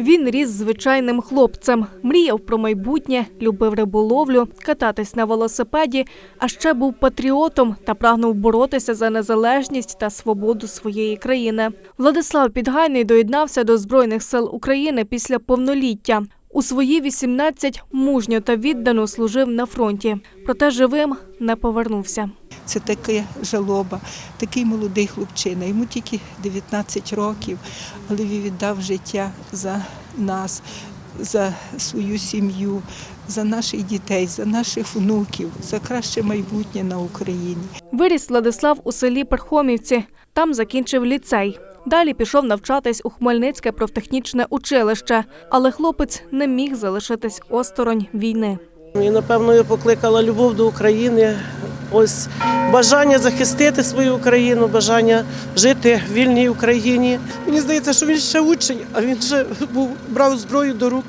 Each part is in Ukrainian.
Він ріс звичайним хлопцем, мріяв про майбутнє, любив риболовлю, кататись на велосипеді, а ще був патріотом та прагнув боротися за незалежність та свободу своєї країни. Владислав Підгайний доєднався до Збройних сил України після повноліття. У свої 18 мужньо та віддано служив на фронті, проте живим не повернувся. Це таке жалоба, такий молодий хлопчина. Йому тільки 19 років, але він віддав життя за нас, за свою сім'ю, за наших дітей, за наших внуків, за краще майбутнє на Україні. Виріс Владислав у селі Перхомівці. Там закінчив ліцей. Далі пішов навчатись у Хмельницьке профтехнічне училище, але хлопець не міг залишитись осторонь війни. І напевно покликала любов до України. Ось бажання захистити свою Україну, бажання жити в вільній Україні. Мені здається, що він ще учень, а він ще був брав зброю до рук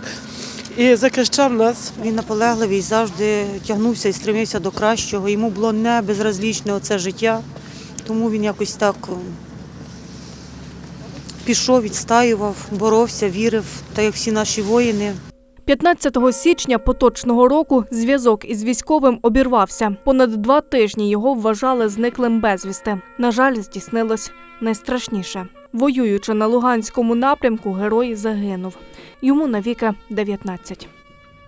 і захищав нас. Він наполегливий, завжди тягнувся і стремився до кращого. Йому було не безразлічне оце життя, тому він якось так пішов, відстаював, боровся, вірив, так як всі наші воїни. 15 січня поточного року зв'язок із військовим обірвався. Понад два тижні його вважали зниклим безвісти. На жаль, здійснилось найстрашніше. Воюючи на Луганському напрямку, герой загинув. Йому навіки 19.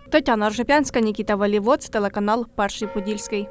Тетяна Ржепянська, Нікіта Валівоць, телеканал Перший Подільський.